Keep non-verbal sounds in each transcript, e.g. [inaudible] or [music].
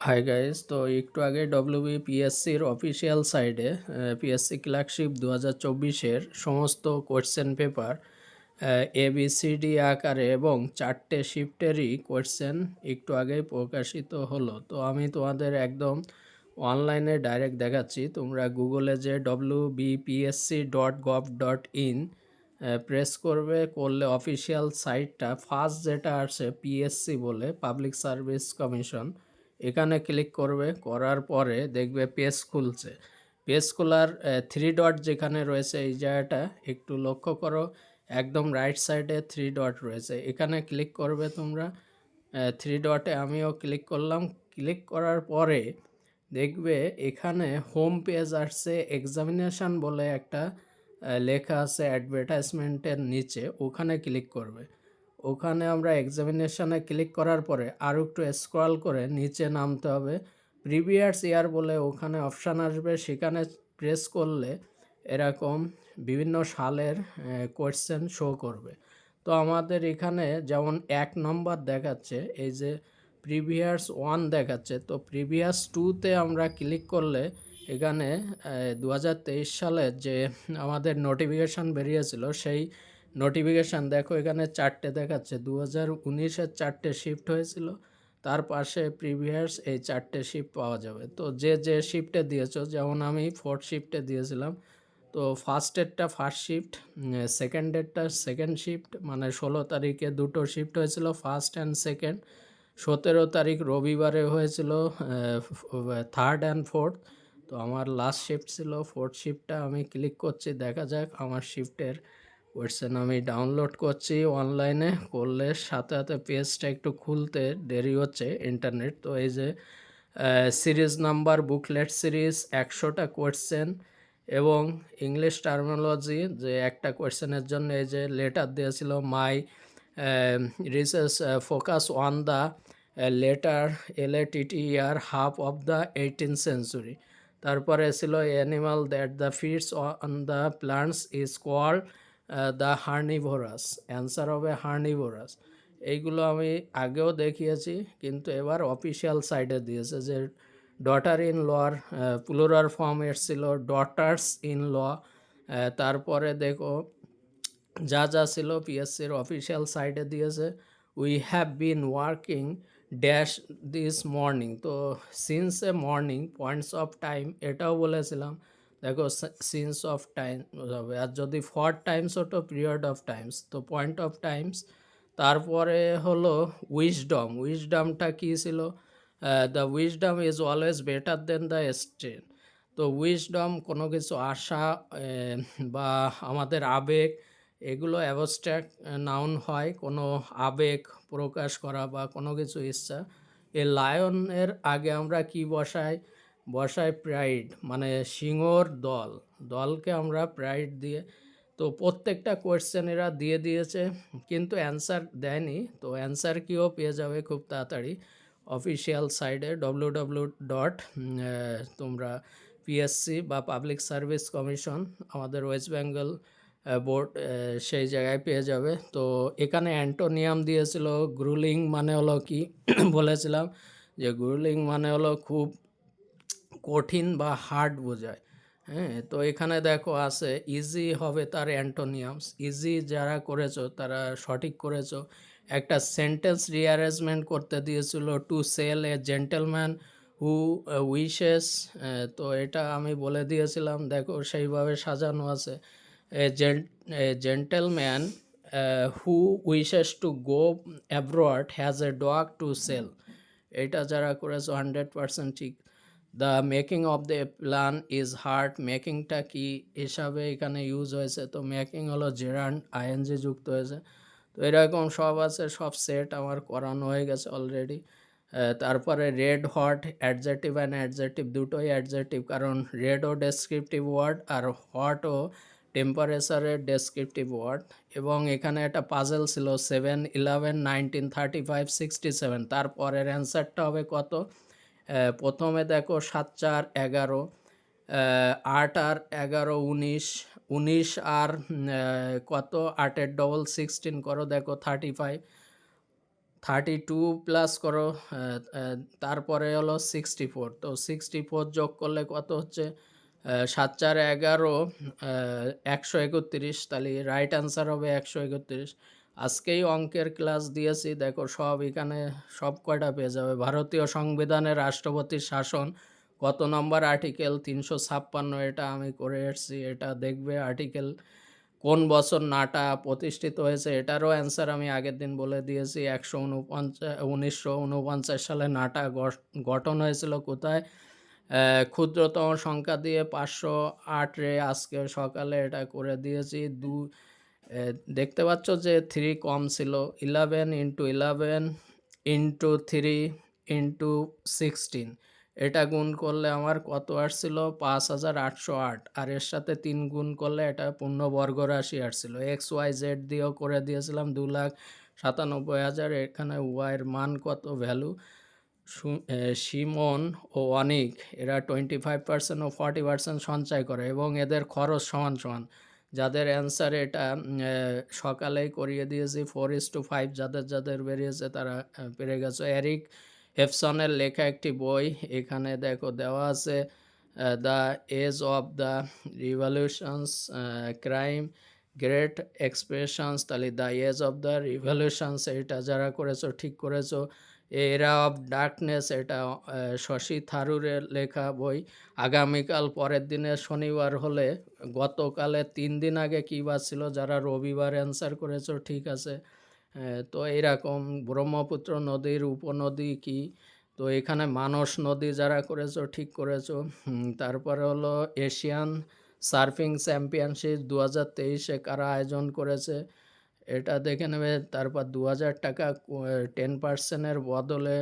Hi guys তো একটু আগে ডব্লিউবি পিএসসির অফিসিয়াল সাইডে পিএসসি ক্লার্কশিপ দু হাজার চব্বিশের সমস্ত কোয়েশ্চেন পেপার এবিসিডি আকারে এবং চারটে শিফটেরই কোয়েশ্চেন একটু আগেই প্রকাশিত হলো। তো আমি তোমাদের একদম অনলাইনে ডাইরেক্ট দেখাচ্ছি। তোমরা গুগলে যে W BPSC dot gov dot in press করবে, করলে অফিসিয়াল সাইটটা ফার্স্ট যেটা আসে পিএসসি বলে পাবলিক সার্ভিস কমিশন এখানে ক্লিক করবে, করার পরে দেখবে পেজ খুলছে। পেজ খোলার থ্রি ডট যেখানে রয়েছে এই জায়গাটা, একটু লক্ষ্য করো, একদম রাইট সাইডে থ্রি ডট রয়েছে। এখানে ক্লিক করবে তোমরা থ্রি ডটে আমিও ক্লিক করলাম। ক্লিক করার পরে দেখবে এখানে হোম পেজ আসছে এক্সামিনেশান বলে একটা লেখা আছে অ্যাডভার্টাইজমেন্টের নিচে, ওখানে ক্লিক করবে। ওখানে আমরা এক্সামিনেশানে ক্লিক করার পরে আরও একটু স্ক্রল করে নিচে নামতে হবে। প্রিভিয়াস ইয়ার বলে ওখানে অপশান আসবে, সেখানে প্রেস করলে এরকম বিভিন্ন সালের কোয়েশ্চেন শো করবে। তো আমাদের এখানে যেমন এক নম্বর দেখাচ্ছে, এই যে প্রিভিয়াস ওয়ান দেখাচ্ছে, তো প্রিভিয়াস টুতে আমরা ক্লিক করলে এখানে দু সালের যে আমাদের নোটিফিকেশান বেরিয়েছিল, সেই নোটিফিকেশান দেখো, এখানে চারটে দেখাচ্ছে। দু হাজার উনিশের চারটে শিফট হয়েছিল। তার পাশে প্রিভিয়াস এই চারটে শিফট পাওয়া যাবে। তো যে যে শিফটে দিয়েছ, যেমন আমি ফোর্থ শিফটে দিয়েছিলাম, তো ফার্স্টেরটা ফার্স্ট শিফট সেকেন্ডেরটা সেকেন্ড শিফট মানে ষোলো তারিখে দুটো শিফট হয়েছিল ফার্স্ট অ্যান্ড সেকেন্ড সতেরো তারিখ রবিবারে হয়েছিল থার্ড অ্যান্ড ফোর্থ তো আমার লাস্ট শিফট ছিল ফোর্থ শিফটটা আমি ক্লিক করছি, দেখা যাক আমার শিফটের কোয়েশ্চেন আমি ডাউনলোড করছি অনলাইনে করলে সাথে সাথে পেজটা একটু খুলতে দেরি হচ্ছে ইন্টারনেট তো এই যে সিরিজ নাম্বার বুকলেট সিরিজ একশোটা কোয়েশ্চেন এবং ইংলিশ টার্মোলজি যে একটা কোয়েশ্চেনের জন্য এই যে লেটার দিয়েছিল my research focus on the letter L A TTR half of the eighteen century তারপরে ছিল animal that the fits on the plants is called the herbivorous answer হবে হার্নিভোরাস এইগুলো আমি আগেও দেখিয়েছি, কিন্তু এবার অফিসিয়াল সাইডে দিয়েছে যে ডটার ইন লর প্লুরার ফর্ম এসছিল ডটার্স ইন ল তারপরে দেখো যা যা ছিল পিএসসির অফিসিয়াল সাইটে দিয়েছে। We have been working dash this morning তো since a morning points of time এটাও বলেছিলাম। দেখো সিন্স অফ টাইম হবে আর যদি ফর টাইমস ওটো পিরিয়ড অফ টাইমস তো পয়েন্ট অফ টাইমস তারপরে হলো উইজডম উইজডমটা কী ছিল? The wisdom is always better than the strength তো উইজডম কোনো কিছু আশা বা আমাদের আবেগ, এগুলো অ্যাবস্ট্রাক্ট নাউন হয়। কোনো আবেগ প্রকাশ করা বা কোনো কিছু ইচ্ছা। এ লায়নের আগে আমরা কি বসাই? বসাই প্রাইড মানে সিংহর দল। দলকে আমরা প্রাইড দিয়ে, তো প্রত্যেকটা কোয়েশ্চেন এরা দিয়ে দিয়েছে, কিন্তু অ্যান্সার দেয়নি। তো অ্যান্সার কিও পেয়ে যাবে খুব তাড়াতাড়ি। অফিসিয়াল সাইডে ডব্লিউ ডব্লিউ ডট তোমরা পিএসসি বা পাবলিক সার্ভিস কমিশন আমাদের ওয়েস্ট বেঙ্গল বোর্ড সেই জায়গায় পেয়ে যাবে। তো এখানে অ্যান্টোনিয়াম দিয়েছিল, গ্রুলিং মানে হলো কি? [clears throat] বলেছিলাম যে গ্রুলিং মানে হলো খুব কঠিন বা হার্ড বোঝায়। হ্যাঁ তো এখানে দেখো আছে ইজি হবে তার অ্যান্টোনিয়ামস ইজি যারা করেছ, তারা সঠিক করেছ। একটা সেন্টেন্স রিঅ্যারেঞ্জমেন্ট করতে দিয়েছিল to sell a gentleman who wishes তো এটা আমি বলে দিয়েছিলাম। দেখো সেইভাবে সাজানো আছে। A gentleman who wishes to go abroad has a dog to sell এটা যারা করেছ হান্ড্রেড পার্সেন্ট ঠিক। The making of the plan is hard মেকিংটা কি হিসাবে এখানে ইউজ হয়েছে? তো মেকিং হলো জেরান্ড আইএনজি যুক্ত হয়েছে। তো এরকম সব আছে, সব সেট আমার করানো হয়ে গেছে অলরেডি তারপরে red hot adjective and adjective দুটোই অ্যাডজেটিভ কারণ রেডও ডেসক্রিপটিভ ওয়ার্ড আর হটও টেম্পারেচারের ডেসক্রিপটিভ ওয়ার্ড এবং এখানে একটা পাজেল ছিল seven eleven nineteen thirty five sixty seven তারপরের অ্যান্সারটা হবে কত? প্রথমে দেখো সাত চার এগারো আট আর এগারো উনিশ উনিশ আর কত? আটের ডবল সিক্সটিন করো, দেখো thirty five thirty two plus করো তারপরে হলো সিক্সটি ফোর তো সিক্সটি ফোর যোগ করলে কত হচ্ছে? সাত চার এগারো একশো একত্রিশ, তাহলে রাইট অ্যান্সার হবে একশো একত্রিশ। আজকেই অঙ্কের ক্লাস দিয়েছি। দেখো সব এখানে সব কয়টা পেয়ে যাবে? ভারতীয় সংবিধানের রাষ্ট্রপতির শাসন কত নম্বর? আর্টিকেল তিনশো ছাপ্পান্ন। এটা আমি করে এসেছি। এটা দেখবে আর্টিকেল কোন বছর নাটা প্রতিষ্ঠিত হয়েছে? এটারও অ্যান্সার আমি আগের দিন বলে দিয়েছি। একশো উনপঞ্চাশ উনিশশো উনপঞ্চাশ সালে নাটা গঠ- গঠন হয়েছিল কোথায়? ক্ষুদ্রতম সংখ্যা দিয়ে পাঁচশো আট আজকে সকালে এটা করে দিয়েছি। দু দেখতে পাচ্ছ যে থ্রি কম ছিল eleven into eleven into three into sixteen এটা গুণ করলে আমার কত আসছিল? পাঁচ হাজার আটশো আট। আর এর সাথে তিন গুণ করলে এটা পূর্ণবর্গ রাশি আসছিল। এক্স ওয়াই জেড দিয়েও করে দিয়েছিলাম দু লাখ সাতানব্বই হাজার। এখানে ওয়াইয়ের মান কত? ভ্যালু সিমন ও অনিক। এরা টোয়েন্টি ফাইভ পার্সেন্ট ও ফর্টি পার্সেন্ট সঞ্চয় করে এবং এদের খরচ সমান সমান। যাদের অ্যান্সার এটা সকালে সকালেই করিয়ে দিয়েছি ফোর ইস টু ফাইভ যাদের যাদের বেরিয়েছে তারা পেরে গেছে। এরিক হেফসনের লেখা একটি বই, এখানে দেখো দেওয়া আছে the age of the revolutions crime great expressions, তাহলে the age of the revolutions এটা যারা করেছ, ঠিক করেছ। এরা অফ ডার্কনেস এটা শশী থারুরের লেখা বই। আগামীকাল পরের দিনে শনিবার হলে গতকালে তিন দিন আগে কী বার ছিল, যারা রবিবার অ্যান্সার করেছ, ঠিক আছে। তো এইরকম ব্রহ্মপুত্র নদীর উপনদী কি? তো এখানে মানস নদী যারা করেছ, ঠিক করেছ। তারপরে হলো এশিয়ান সার্ফিং চ্যাম্পিয়নশিপ দু হাজার তেইশে কারা আয়োজন করেছে এটা দেখে নেবে। তারপর দু হাজার টাকা টেন পার্সেন্টের বদলে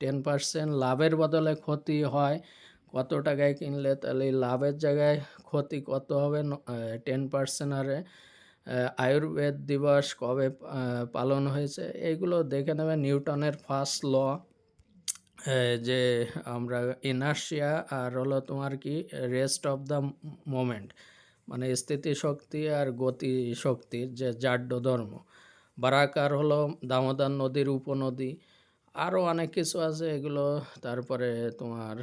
টেন পার্সেন্ট লাভের বদলে ক্ষতি হয়। কত টাকায় কিনলে তাহলে লাভের জায়গায় ক্ষতি কত হবে? টেন পার্সেন্ট আহ, আয়ুর্বেদ দিবস কবে পালন হয়েছে? এইগুলো দেখে নেবে নিউটনের ফার্স্ট ল। যে আমরা ইনার্শিয়া আর হলো তোমার কি রেস্ট অফ দ্য মোমেন্ট মানে স্থিতিশক্তি আর গতি শক্তির যে জাড্য ধর্ম। বারাকার হলো দামোদর নদীর উপনদী আরও অনেক কিছু আছে এগুলো। তারপরে তোমার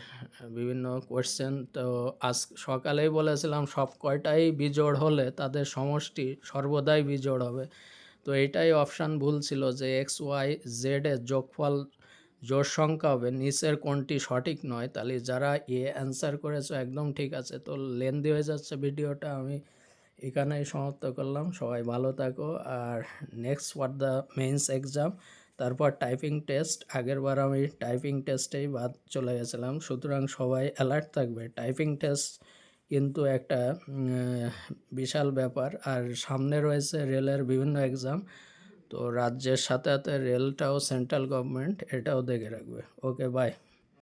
বিভিন্ন কোয়েশ্চেন তো আজ সকালেই বলেছিলাম, সব কয়টাই বিজোড় হলে তাদের সমষ্টি সর্বদাই বিজোড় হবে। তো এইটাই অপশান ভুল ছিল যে এক্স ওয়াই জেড এর যোগফল জোর সংখ্যা হবে, নিচের কোনটি সঠিক নয়, তাহলে যারা এ অ্যান্সার করেছ একদম ঠিক আছে। তো লেন্দি হয়ে যাচ্ছে ভিডিওটা, আমি এখানেই সমাপ্ত করলাম। সবাই ভালো থাকো। আর next for the mains exam তারপর টাইপিং টেস্ট আগেরবার আমি টাইপিং টেস্টেই বাদ চলে গেছিলাম। সুতরাং সবাই অ্যালার্ট থাকবে। টাইপিং টেস্ট কিন্তু একটা বিশাল ব্যাপার। আর সামনে রয়েছে রেলের বিভিন্ন এক্সাম তো রাজ্যের সাথে সাথে রেলটাও সেন্ট্রাল গভর্নমেন্ট এটাও দেখে রাখবে। Okay bye